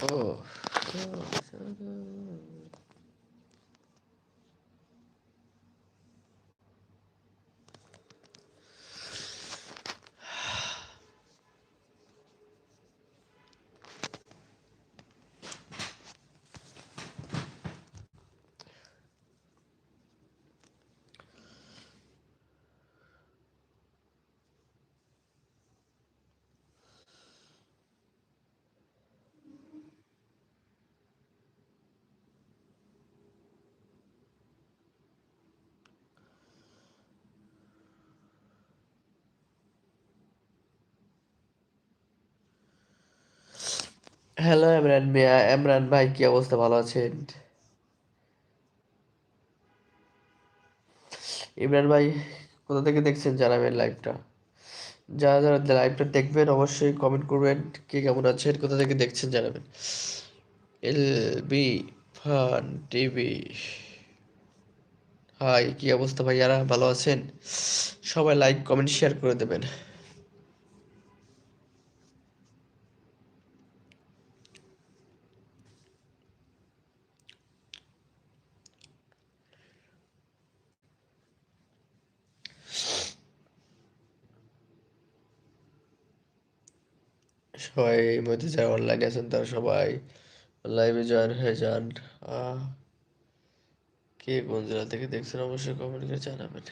Oh. oh hello Imran Mia Imran ভাই, কি অবস্থা? ভালো আছেন? ইমরান ভাই, কোথা থেকে দেখছেন জানাবেন লাইভটা যারা যারা লাইভটা দেখবেন, অবশ্যই কমেন্ট করবেন, কে কেমন আছেন, কোথা থেকে দেখছেন জানাবেন। L B fun TV. Hi কি অবস্থা ভাই ভাইয়ারা? ভালো আছেন? সবাই লাইক কমেন্ট শেয়ার করে দেবেন। সবাই এই যারা অনলাইনে আছেন, তারা সবাই লাইভে জয়েন হয়ে যান। কে কোন জেলা থেকে দেখছেন অবশ্যই কমেন্ট করে জানাবেন।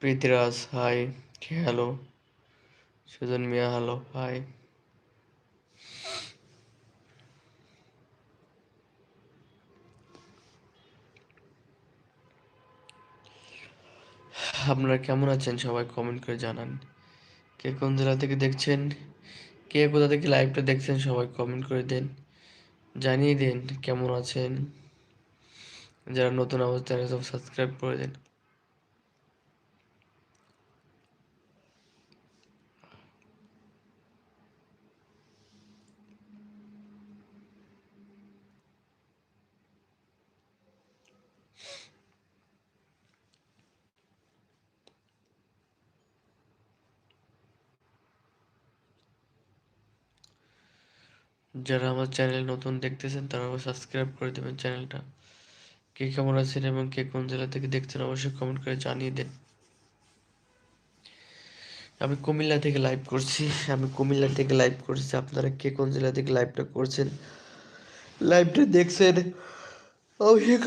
Pritiraj hi hello? Sujon Mia, hello, hi. আপনারা কেমন আছেন সবাই কমেন্ট করে জানান। কে কোন জেলা থেকে দেখছেন? কে কোথা থেকে লাইভটা দেখছেন সবাই কমেন্ট করে দেন। জানিয়ে দিন কেমন আছেন। যারা নতুন অবস্থায় সব সাবস্ক্রাইব করে দেন। যারা আমার চ্যানেল নতুন দেখতেছেন, তারা সাবস্ক্রাইব করে দেবেন চ্যানেলটা। কে কেমন আছেন এবং কে কোন জেলা থেকে দেখছেন, অবশ্যই কমেন্ট করে জানিয়ে দেন। আমি কুমিল্লা থেকে লাইভ করছি, আমি কুমিল্লা থেকে লাইভ করছি। আপনারা কে কোন জেলা থেকে লাইভটা করছেন? লাইভটা দেখছেন। অবশ্যই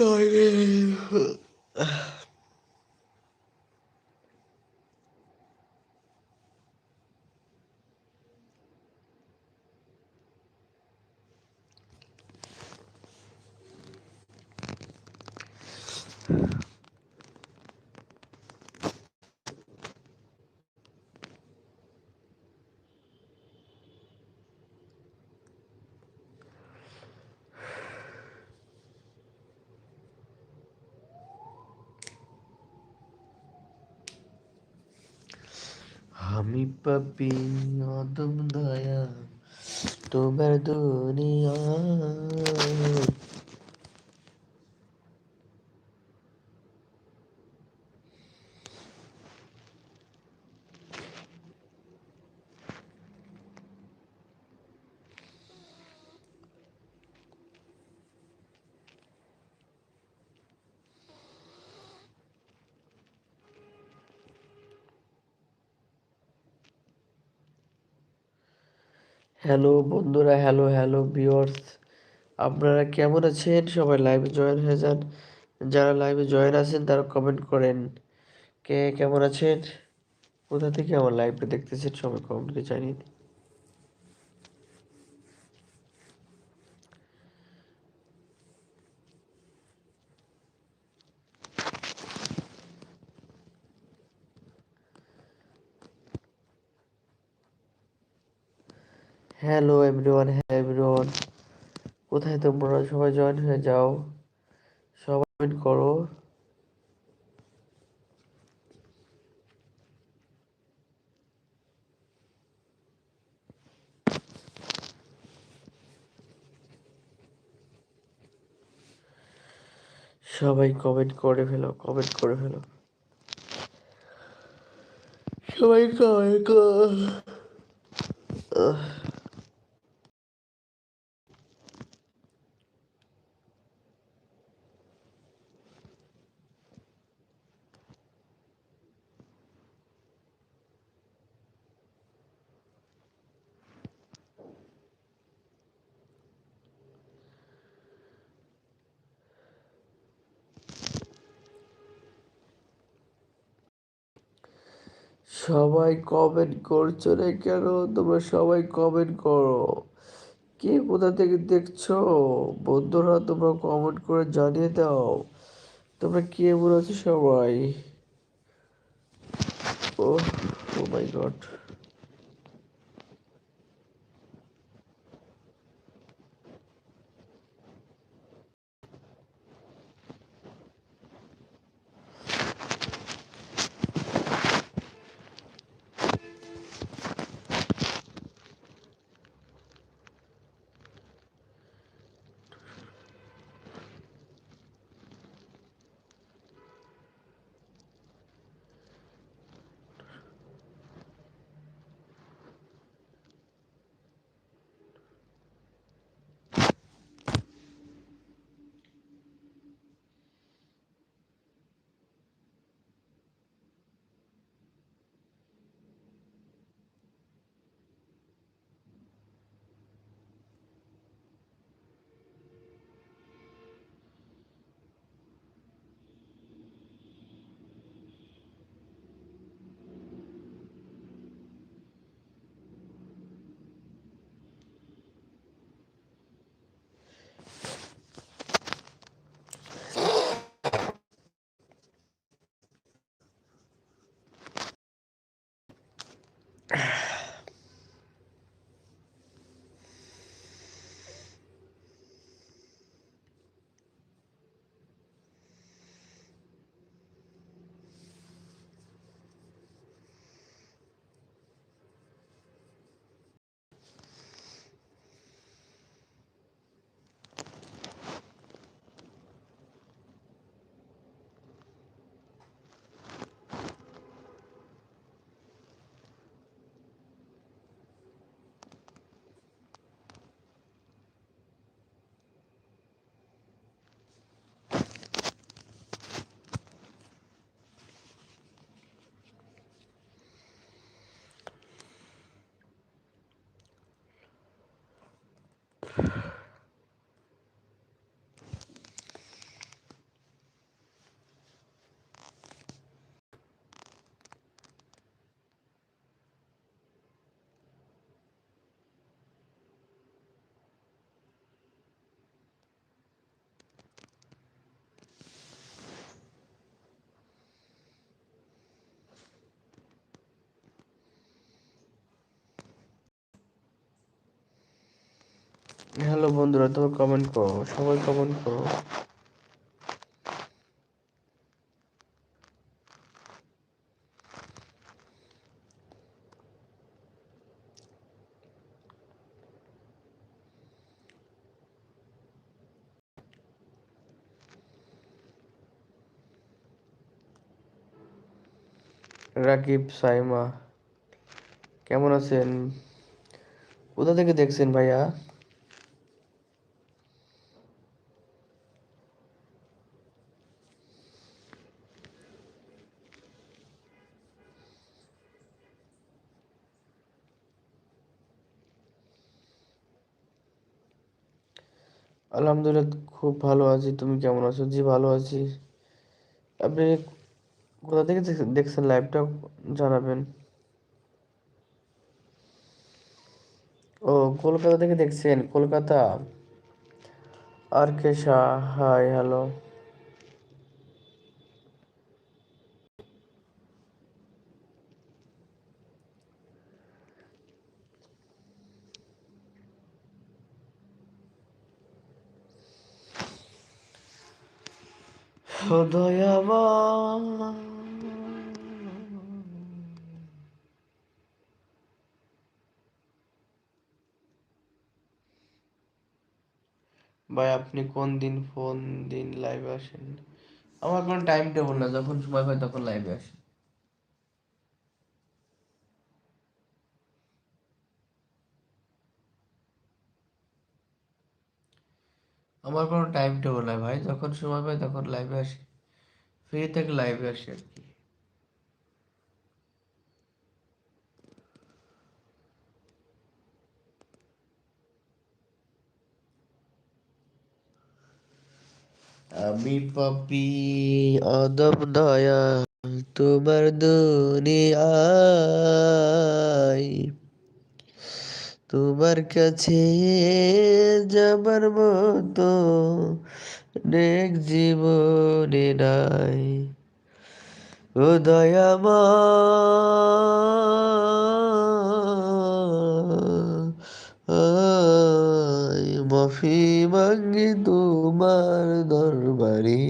আমি পাপি অদম দয়া তোমার দুনিয়া হ্যালো বন্ধুরা হ্যালো হ্যালো ভিউয়ার্স আপনারা কেমন আছেন? সবাই লাইভে জয়েন হয়ে যান। যারা লাইভে জয়েন আছেন, তারা কমেন্ট করেন। কে কেমন আছেন? কোথা থেকে আমার লাইভটা দেখতেছেন? সবাই কমেন্ট করে জানিয়ে দিন। হ্যালো এভরিওয়ান হ্যালো এভরিওয়ান কোথায় তোমরা? সবাই জয়েন হয়ে যাও। সবাই করো। সবাই কমেন্ট করে ফেলো কমেন্ট করে ফেলো। সবাই কমেন্ট সবাই কমেন্ট করছ না কেন? তোমরা সবাই কমেন্ট করো। কে কোথা থেকে দেখছ? বন্ধুরা, তোমরা কমেন্ট করে জানিয়ে দাও। তোমরা কে বলেছ সবাই? ও মাই গড হ্যালো বন্ধুরা তুমি কমেন্ট করো, সবাই কমেন্ট করো। রাকিব, সাইমা, কেমন আছেন? কোথা থেকে দেখছেন ভাইয়া? আলহামদুলিল্লাহ, খুব ভালো আছি। তুমি কেমন আছো? জি, ভালো আছি। আপনি কোথা থেকে দেখছেন লাইভটা জানাবেন। ও, কলকাতা থেকে দেখছেন? Kolkata? R K Shah hi hello ভাই, আপনি কোন দিন, ফোন দিন লাইভে আসেন আমার কোনো টাইম টেবল না, যখন সময় হয় তখন লাইভে আসি। আমার কোনো টাইম টেবল নাই ভাই। যখন সময় পাই তখন লাইভে আসি। ফ্রি থেকে লাইভে আসি আর কি। আমি পাপি অদম দয়া তোমার দুনিয়ায়। তোমার কাছে যাবার মতো নেক জীবনে নাই। ও দয়ামা মাফি মাঙ্গি তোমার দরবারে।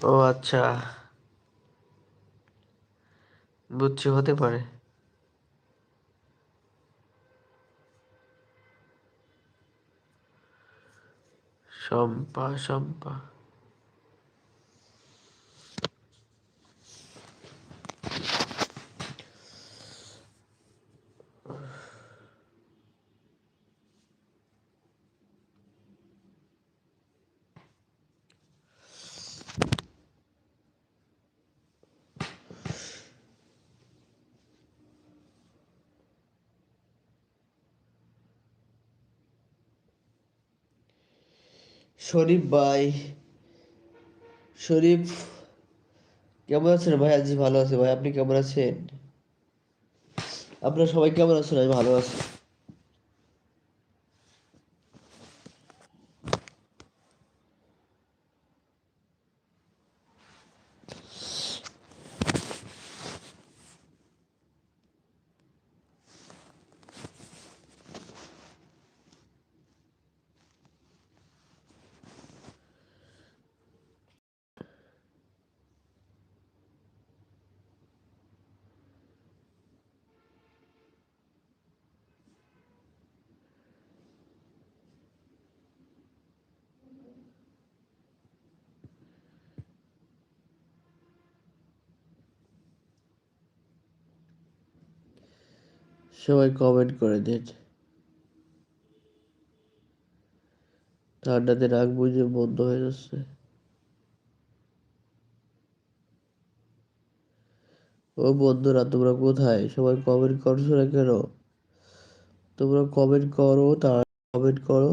ও আচ্ছা। বুঝছি হতে পারে। শম্পা শম্পা। শরীফ ভাই, শরীফ, কেমন আছেন ভাই? আজ ভালো আছে ভাই, আপনি কেমন আছেন? আপনারা সবাই কেমন আছেন? আমি ভালো আছি। সবাই কমেন্ট করে দিন। ঠান্ডাতে রাগ বুঝে বন্ধ হয়ে যাচ্ছে। ও বন্ধুরা, তোমরা কোথায়? সবাই কমেন্ট করছ না কেন? তোমরা কমেন্ট করো তার কমেন্ট করো।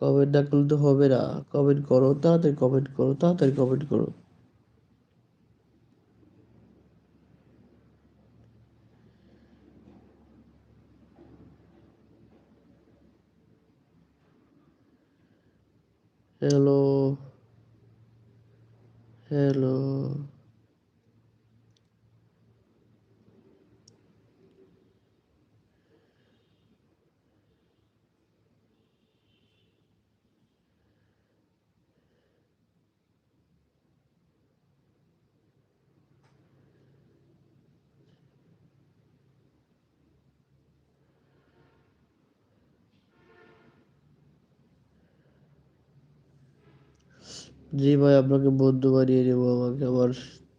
কমেন্ট না করলে তো হবে না। কমেন্ট করো, তাড়াতাড়ি কমেন্ট করো, তাড়াতাড়ি কমেন্ট করো। হ্যালো হ্যালো জি ভাই আপনাকে বন্ধু বানিয়ে নেব আমাকে। আমার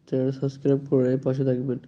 চ্যানেল সাবস্ক্রাইব করে পাশে থাকবেন।